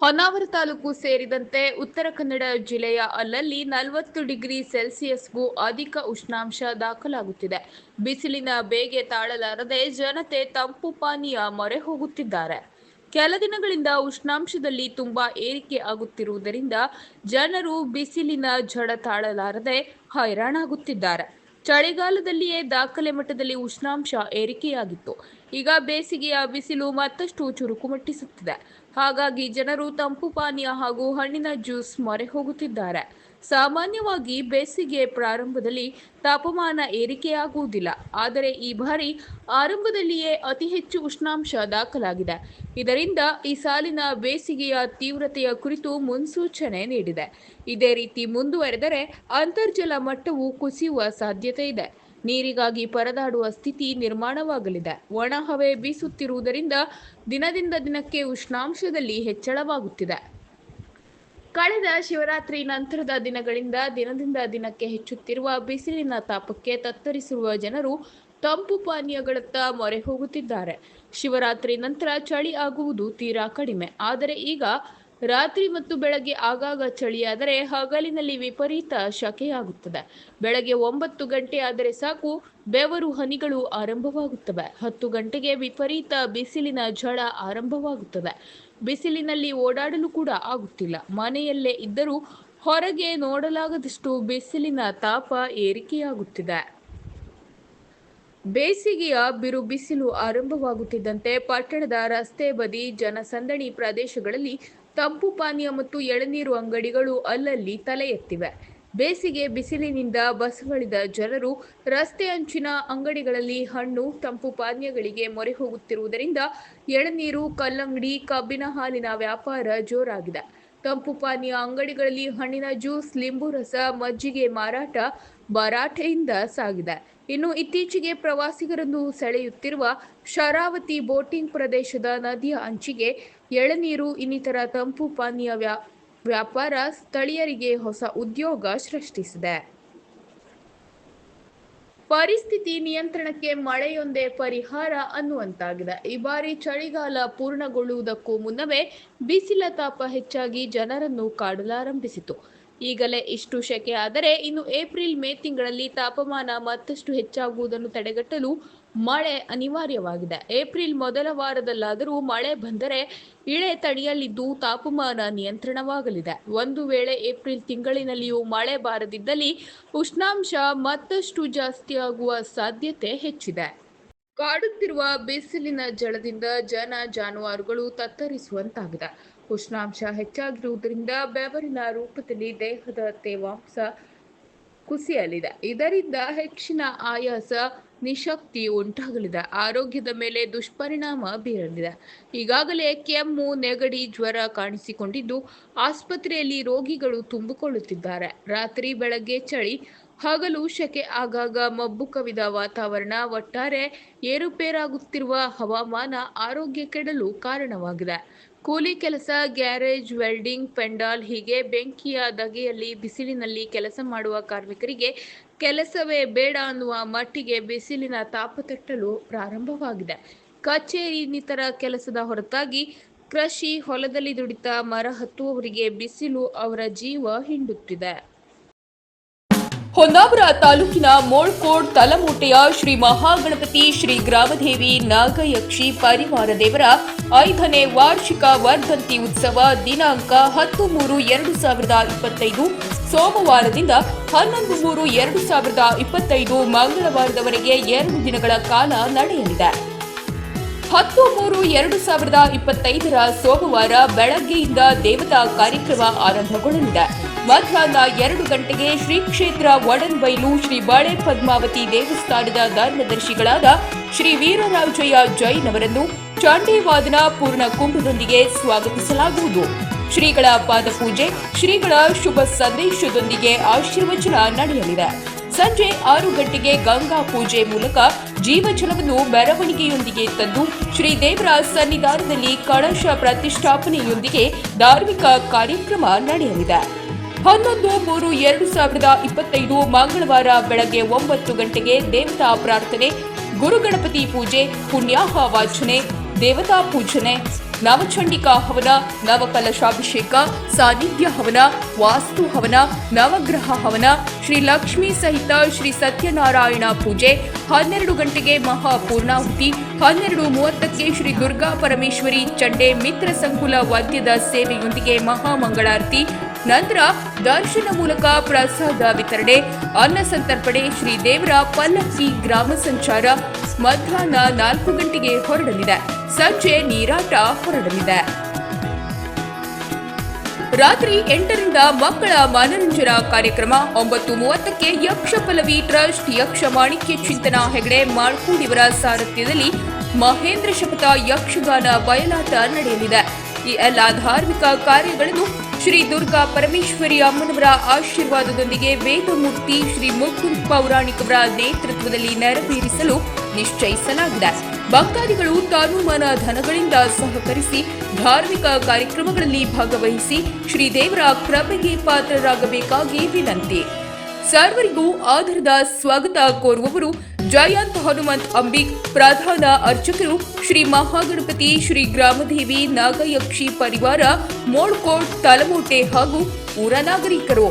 ಹೊನ್ನಾವರ ತಾಲೂಕು ಸೇರಿದಂತೆ ಉತ್ತರ ಕನ್ನಡ ಜಿಲ್ಲೆಯ ಅಲ್ಲಲ್ಲಿ ನಲವತ್ತು ಡಿಗ್ರಿ ಸೆಲ್ಸಿಯಸ್ಗೂ ಅಧಿಕ ಉಷ್ಣಾಂಶ ದಾಖಲಾಗುತ್ತಿದೆ. ಬಿಸಿಲಿನ ಬೇಗೆ ತಾಳಲಾರದೆ ಜನತೆ ತಂಪು ಪಾನೀಯ ಮೊರೆ ಹೋಗುತ್ತಿದ್ದಾರೆ. ಕೆಲ ದಿನಗಳಿಂದ ಉಷ್ಣಾಂಶದಲ್ಲಿ ತುಂಬಾ ಏರಿಕೆ ಆಗುತ್ತಿರುವುದರಿಂದ ಜನರು ಬಿಸಿಲಿನ ಝಡ ತಾಳಲಾರದೆ ಹೈರಾಣಾಗುತ್ತಿದ್ದಾರೆ. ಚಳಿಗಾಲದಲ್ಲಿಯೇ ದಾಖಲೆ ಮಟ್ಟದಲ್ಲಿ ಉಷ್ಣಾಂಶ ಏರಿಕೆಯಾಗಿತ್ತು. ಈಗ ಬೇಸಿಗೆಯ ಬಿಸಿಲು ಮತ್ತಷ್ಟು ಚುರುಕುಮಟ್ಟಿಸುತ್ತಿದೆ. ಹಾಗಾಗಿ ಜನರು ತಂಪು ಪಾನೀಯ ಹಾಗೂ ಹಣ್ಣಿನ ಜ್ಯೂಸ್ ಮೊರೆ ಹೋಗುತ್ತಿದ್ದಾರೆ. ಸಾಮಾನ್ಯವಾಗಿ ಬೇಸಿಗೆ ಪ್ರಾರಂಭದಲ್ಲಿ ತಾಪಮಾನ ಏರಿಕೆಯಾಗುವುದಿಲ್ಲ. ಆದರೆ ಈ ಬಾರಿ ಆರಂಭದಲ್ಲಿಯೇ ಅತಿ ಹೆಚ್ಚು ಉಷ್ಣಾಂಶ ದಾಖಲಾಗಿದೆ. ಇದರಿಂದ ಈ ಸಾಲಿನ ಬೇಸಿಗೆಯ ತೀವ್ರತೆಯ ಕುರಿತು ಮುನ್ಸೂಚನೆ ನೀಡಿದೆ. ಇದೇ ರೀತಿ ಮುಂದುವರೆದರೆ ಅಂತರ್ಜಲ ಮಟ್ಟವು ಕುಸಿಯುವ ಸಾಧ್ಯತೆ ಇದೆ. ನೀರಿಗಾಗಿ ಪರದಾಡುವ ಸ್ಥಿತಿ ನಿರ್ಮಾಣವಾಗಲಿದೆ. ಒಣ ಹವೆ ಬೀಸುತ್ತಿರುವುದರಿಂದ ದಿನದಿಂದ ದಿನಕ್ಕೆ ಉಷ್ಣಾಂಶದಲ್ಲಿ ಹೆಚ್ಚಳವಾಗುತ್ತಿದೆ. ಕಳೆದ ಶಿವರಾತ್ರಿ ನಂತರದ ದಿನಗಳಿಂದ ದಿನದಿಂದ ದಿನಕ್ಕೆ ಹೆಚ್ಚುತ್ತಿರುವ ಬಿಸಿಲಿನ ತಾಪಕ್ಕೆ ತತ್ತರಿಸಿರುವ ಜನರು ತಂಪು ಪಾನೀಯಗಳತ್ತ ಮೊರೆ ಹೋಗುತ್ತಿದ್ದಾರೆ. ಶಿವರಾತ್ರಿ ನಂತರ ಚಳಿ ಆಗುವುದು ತೀರಾ ಕಡಿಮೆ. ಆದರೆ ಈಗ ರಾತ್ರಿ ಮತ್ತು ಬೆಳಗ್ಗೆ ಆಗಾಗ ಚಳಿಯಾದರೆ ಹಗಲಿನಲ್ಲಿ ವಿಪರೀತ ಶಕೆಯಾಗುತ್ತದೆ. ಬೆಳಗ್ಗೆ ಒಂಬತ್ತು ಗಂಟೆ ಆದರೆ ಸಾಕು, ಬೆವರು ಹನಿಗಳು ಆರಂಭವಾಗುತ್ತವೆ. ಹತ್ತು ಗಂಟೆಗೆ ವಿಪರೀತ ಬಿಸಿಲಿನ ಝಳ ಆರಂಭವಾಗುತ್ತದೆ. ಬಿಸಿಲಿನಲ್ಲಿ ಓಡಾಡಲು ಕೂಡ ಆಗುತ್ತಿಲ್ಲ. ಮನೆಯಲ್ಲೇ ಇದ್ದರೂ ಹೊರಗೆ ನೋಡಲಾಗದಷ್ಟು ಬಿಸಿಲಿನ ತಾಪ ಏರಿಕೆಯಾಗುತ್ತಿದೆ. ಬೇಸಿಗೆಯ ಬಿರು ಬಿಸಿಲು ಆರಂಭವಾಗುತ್ತಿದ್ದಂತೆ ಪಟ್ಟಣದ ರಸ್ತೆ ಬದಿ ಜನಸಂದಣಿ ಪ್ರದೇಶಗಳಲ್ಲಿ ತಂಪು ಪಾನೀಯ ಮತ್ತು ಎಳನೀರು ಅಂಗಡಿಗಳು ಅಲ್ಲಲ್ಲಿ ತಲೆ ಎತ್ತಿವೆ. ಬೇಸಿಗೆ ಬಿಸಿಲಿನಿಂದ ಬಸವಳಿದ ಜನರು ರಸ್ತೆ ಅಂಚಿನ ಅಂಗಡಿಗಳಲ್ಲಿ ಹಣ್ಣು, ತಂಪು ಪಾನೀಯಗಳಿಗೆ ಮೊರೆ ಹೋಗುತ್ತಿರುವುದರಿಂದ ಎಳನೀರು, ಕಲ್ಲಂಗಡಿ, ಕಬ್ಬಿನ ಹಾಲಿನ ವ್ಯಾಪಾರ ಜೋರಾಗಿದೆ. ತಂಪು ಪಾನೀಯ ಅಂಗಡಿಗಳಲ್ಲಿ ಹಣ್ಣಿನ ಜ್ಯೂಸ್, ಲಿಂಬು ರಸ, ಮಜ್ಜಿಗೆ ಮಾರಾಟ ಭರಾಟೆಯಿಂದ ಸಾಗಿದೆ. ಇನ್ನು ಇತ್ತೀಚೆಗೆ ಪ್ರವಾಸಿಗರನ್ನು ಸೆಳೆಯುತ್ತಿರುವ ಶರಾವತಿ ಬೋಟಿಂಗ್ ಪ್ರದೇಶದ ನದಿಯ ಅಂಚಿಗೆ ಎಳನೀರು, ಇನ್ನಿತರ ತಂಪು ಪಾನೀಯ ವ್ಯಾ, ವ್ಯಾಪಾರ ಸ್ಥಳೀಯರಿಗೆ ಹೊಸ ಉದ್ಯೋಗ ಸೃಷ್ಟಿಸಿದೆ. ಪರಿಸ್ಥಿತಿ ನಿಯಂತ್ರಣಕ್ಕೆ ಮಳೆಯೊಂದೇ ಪರಿಹಾರ ಅನ್ನುವಂತಾಗಿದೆ. ಈ ಬಾರಿ ಚಳಿಗಾಲ ಪೂರ್ಣಗೊಳ್ಳುವುದಕ್ಕೂ ಮುನ್ನವೇ ಬಿಸಿಲ ತಾಪ ಹೆಚ್ಚಾಗಿ ಜನರನ್ನು ಕಾಡಲಾರಂಭಿಸಿತು ಈಗಲೇ ಇಷ್ಟು ಶೆಕೆ. ಆದರೆ ಇನ್ನು ಏಪ್ರಿಲ್, ಮೇ ತಿಂಗಳಲ್ಲಿ ತಾಪಮಾನ ಮತ್ತಷ್ಟು ಹೆಚ್ಚಾಗುವುದನ್ನು ತಡೆಗಟ್ಟಲು ಮಳೆ ಅನಿವಾರ್ಯವಾಗಿದೆ. ಏಪ್ರಿಲ್ ಮೊದಲ ವಾರದಲ್ಲಾದರೂ ಮಳೆ ಬಂದರೆ ಇಳೆ ತಡೆಯಲಿದ್ದು ತಾಪಮಾನ ನಿಯಂತ್ರಣವಾಗಲಿದೆ. ಒಂದು ವೇಳೆ ಏಪ್ರಿಲ್ ತಿಂಗಳಿನಲ್ಲಿಯೂ ಮಳೆ ಬಾರದಿದ್ದಲ್ಲಿ ಉಷ್ಣಾಂಶ ಮತ್ತಷ್ಟು ಜಾಸ್ತಿಯಾಗುವ ಸಾಧ್ಯತೆ ಹೆಚ್ಚಿದೆ. ಕಾಡುತ್ತಿರುವ ಬಿಸಿಲಿನ ಜಳದಿಂದ ಜನ ಜಾನುವಾರುಗಳು ತತ್ತರಿಸುವಂತಾಗಿದೆ. ಉಷ್ಣಾಂಶ ಹೆಚ್ಚಾಗಿರುವುದರಿಂದ ಬೆವರಿನ ರೂಪದಲ್ಲಿ ದೇಹದ ತೇವಾಂಶ ಕುಸಿಯಲಿದೆ. ಇದರಿಂದ ಹೆಚ್ಚಿನ ಆಯಾಸ ನಿಶಕ್ತಿ ಉಂಟಾಗಲಿದೆ. ಆರೋಗ್ಯದ ಮೇಲೆ ದುಷ್ಪರಿಣಾಮ ಬೀರಲಿದೆ. ಈಗಾಗಲೇ ಕೆಮ್ಮು, ನೆಗಡಿ, ಜ್ವರ ಕಾಣಿಸಿಕೊಂಡಿದ್ದು ಆಸ್ಪತ್ರೆಯಲ್ಲಿ ರೋಗಿಗಳು ತುಂಬಿಕೊಳ್ಳುತ್ತಿದ್ದಾರೆ. ರಾತ್ರಿ ಬೆಳಗ್ಗೆ ಚಳಿ ಹಗಲು ಶೆಕೆ ಆಗಾಗ ಮಬ್ಬು ಕವಿದ ವಾತಾವರಣ ಒಟ್ಟಾರೆ ಏರುಪೇರಾಗುತ್ತಿರುವ ಹವಾಮಾನ ಆರೋಗ್ಯ ಕೆಡಲು ಕಾರಣವಾಗಿದೆ. ಕೂಲಿ ಕೆಲಸ, ಗ್ಯಾರೇಜ್, ವೆಲ್ಡಿಂಗ್, ಪೆಂಡಾಲ್ ಹೀಗೆ ಬೆಂಕಿಯ ದಗೆಯಲ್ಲಿ ಬಿಸಿಲಿನಲ್ಲಿ ಕೆಲಸ ಮಾಡುವ ಕಾರ್ಮಿಕರಿಗೆ ಕೆಲಸವೇ ಬೇಡ ಅನ್ನುವ ಮಟ್ಟಿಗೆ ಬಿಸಿಲಿನ ತಾಪ ತಟ್ಟಲು ಪ್ರಾರಂಭವಾಗಿದೆ. ಕಚೇರಿ ಇನ್ನಿತರ ಕೆಲಸದ ಹೊರತಾಗಿ ಕೃಷಿ ಹೊಲದಲ್ಲಿ ದುಡಿತ ಮರ ಹತ್ತುವವರಿಗೆ ಬಿಸಿಲು ಅವರ ಜೀವ ಹಿಂಡುತ್ತಿದೆ. ಹೊನ್ನಾವರ ತಾಲೂಕಿನ ಮೋಳ್ಕೋಡ್ ತಲಮೂಟೆಯ ಶ್ರೀ ಮಹಾಗಣಪತಿ ಶ್ರೀ ಗ್ರಾಮದೇವಿ ನಾಗಯಕ್ಷಿ ಪರಿವಾರ ದೇವರ ಐದನೇ ವಾರ್ಷಿಕ ವರ್ಧಂತಿ ಉತ್ಸವ ದಿನಾಂಕ ಹತ್ತು ಮೂರು ಎರಡು ಸಾವಿರದ ಇಪ್ಪತ್ತೈದು ಸೋಮವಾರದಿಂದ ಹನ್ನೊಂದು ಮೂರು ಎರಡು ಸಾವಿರದ ಇಪ್ಪತ್ತೈದು ಮಂಗಳವಾರದವರೆಗೆ ಎರಡು ದಿನಗಳ ಕಾಲ ನಡೆಯಲಿದೆ. ಹತ್ತು ಮೂರು ಎರಡು ಸಾವಿರದ ಇಪ್ಪತ್ತೈದರ ಸೋಮವಾರ ಬೆಳಗ್ಗೆಯಿಂದ ದೇವತಾ ಕಾರ್ಯಕ್ರಮ ಆರಂಭಗೊಳ್ಳಲಿದೆ. ಮಧ್ಯಾಹ್ನ ಎರಡು ಗಂಟೆಗೆ ಶ್ರೀ ಕ್ಷೇತ್ರ ವಡನ್ಬೈಲು ಶ್ರೀ ಬಾಳೆ ಪದ್ಮಾವತಿ ದೇವಸ್ಥಾನದ ಧರ್ಮದರ್ಶಿಗಳಾದ ಶ್ರೀ ವೀರರಾಜಯ್ಯ ಜೈನ್ ಅವರನ್ನು ಚಾಂಡಿವಾದನ ಪೂರ್ಣ ಕುಂಭದೊಂದಿಗೆ ಸ್ವಾಗತಿಸಲಾಗುವುದು. ಶ್ರೀಗಳ ಪಾದಪೂಜೆ ಶ್ರೀಗಳ ಶುಭ ಸಂದೇಶದೊಂದಿಗೆ ಆಶೀರ್ವಚನ ನಡೆಯಲಿದೆ. ಸಂಜೆ ಆರು ಗಂಟೆಗೆ ಗಂಗಾ ಪೂಜೆ ಮೂಲಕ ಜೀವಜಲವನ್ನು ಮೆರವಣಿಗೆಯೊಂದಿಗೆ ತಂದು ಶ್ರೀ ದೇವರ ಸನ್ನಿಧಾನದಲ್ಲಿ ಕಳಶ ಪ್ರತಿಷ್ಠಾಪನೆಯೊಂದಿಗೆ ಧಾರ್ಮಿಕ ಕಾರ್ಯಕ್ರಮ ನಡೆಯಲಿದೆ. ಹನ್ನೊಂದು ಮೂರು ಎರಡು ಸಾವಿರದ ಇಪ್ಪತ್ತೈದು ಮಂಗಳವಾರ ಬೆಳಗ್ಗೆ ಒಂಬತ್ತು ಗಂಟೆಗೆ ದೇವತಾ ಪ್ರಾರ್ಥನೆ, ಗುರುಗಣಪತಿ ಪೂಜೆ, ಪುಣ್ಯಾಹ ವಾಚನೆ, ದೇವತಾ ಪೂಜನೆ. ನವಚಂಡಿಕಾ ಹವನ, ನವಕಲಶಾಭಿಷೇಕ ಸಾನಿಧ್ಯ ಹವನ, ವಾಸ್ತು ಹವನ, ನವಗ್ರಹ ಹವನ, ಶ್ರೀ ಲಕ್ಷ್ಮೀ ಸಹಿತ ಶ್ರೀ ಸತ್ಯನಾರಾಯಣ ಪೂಜೆ, ಹನ್ನೆರಡು ಗಂಟೆಗೆ ಮಹಾಪೂರ್ಣಾಹುತಿ ಹನ್ನೆರಡು ಮೂವತ್ತಕ್ಕೆ ಶ್ರೀ ದುರ್ಗಾ ಪರಮೇಶ್ವರಿ ಚಂಡೆ ಮಿತ್ರ ಸಂಕುಲ ವಾದ್ಯದ ಸೇವೆಯೊಂದಿಗೆ ಮಹಾಮಂಗಳಾರತಿ ನಂತರ ದರ್ಶನ ಮೂಲಕ ಪ್ರಸಾದ ವಿತರಣೆ, ಅನ್ನ ಸಂತರ್ಪಣೆ ಶ್ರೀ ದೇವರ ಪಲ್ಲಕ್ಕಿ ಗ್ರಾಮ ಸಂಚಾರ ಮಧ್ಯಾಹ್ನ ನಾಲ್ಕು ಗಂಟೆಗೆ ಹೊರಡಲಿದೆ. ಸಂಜೆ ನೀರಾಟ ಹೊರಡಲಿದೆ. ರಾತ್ರಿ ಎಂಟರಿಂದ ಮಕ್ಕಳ ಮನರಂಜನಾ ಕಾರ್ಯಕ್ರಮ ಒಂಬತ್ತು ಮೂವತ್ತಕ್ಕೆ ಯಕ್ಷ ಟ್ರಸ್ಟ್ ಯಕ್ಷ ಮಾಣಿಕ್ಯ ಚಿಂತನ ಹೆಗಡೆ ಮಾಡ್ಕೂಡಿವರ ಸಾರಥ್ಯದಲ್ಲಿ ಮಹೇಂದ್ರ ಶಪಥ ಯಕ್ಷಗಾನ ಬಯಲಾಟ ನಡೆಯಲಿದೆ. ಈ ಎಲ್ಲ ಧಾರ್ಮಿಕ ಕಾರ್ಯಗಳನ್ನು ಶ್ರೀ ದುರ್ಗಾ ಪರಮೇಶ್ವರಿ ಅಮ್ಮನವರ ಆಶೀರ್ವಾದದೊಂದಿಗೆ ವೇದಮೂರ್ತಿ ಶ್ರೀ ಮುಕುಂದ್ ಪೌರಾಣಿಕವರ ನೇತೃತ್ವದಲ್ಲಿ ನೆರವೇರಿಸಲು ನಿಶ್ಚಯಿಸಲಾಗಿದೆ. ಭಕ್ತಾದಿಗಳು ತಾನುಮಾನ ಧನಗಳಿಂದ ಸಹಕರಿಸಿ ಧಾರ್ಮಿಕ ಕಾರ್ಯಕ್ರಮಗಳಲ್ಲಿ ಭಾಗವಹಿಸಿ ಶ್ರೀದೇವರ ಕೃಪೆಗೆ ಪಾತ್ರರಾಗಬೇಕಾಗಿ ವಿನಂತಿ. ಸರ್ವರಿಗೂ ಆಧಾರದ ಸ್ವಾಗತ ಕೋರುವವರು ಜಯಂತ್ ಹನುಮಂತ್ ಅಂಬಿಕ್ ಪ್ರಧಾನ ಅರ್ಚಕರು ಶ್ರೀ ಮಹಾಗಣಪತಿ ಶ್ರೀ ಗ್ರಾಮದೇವಿ ನಾಗಯಕ್ಷಿ ಪರಿವಾರ ಮೋಳ್ಕೋಟ್ ತಲಮೋಟೆ ಹಾಗೂ ಊರ ನಾಗರಿಕರು.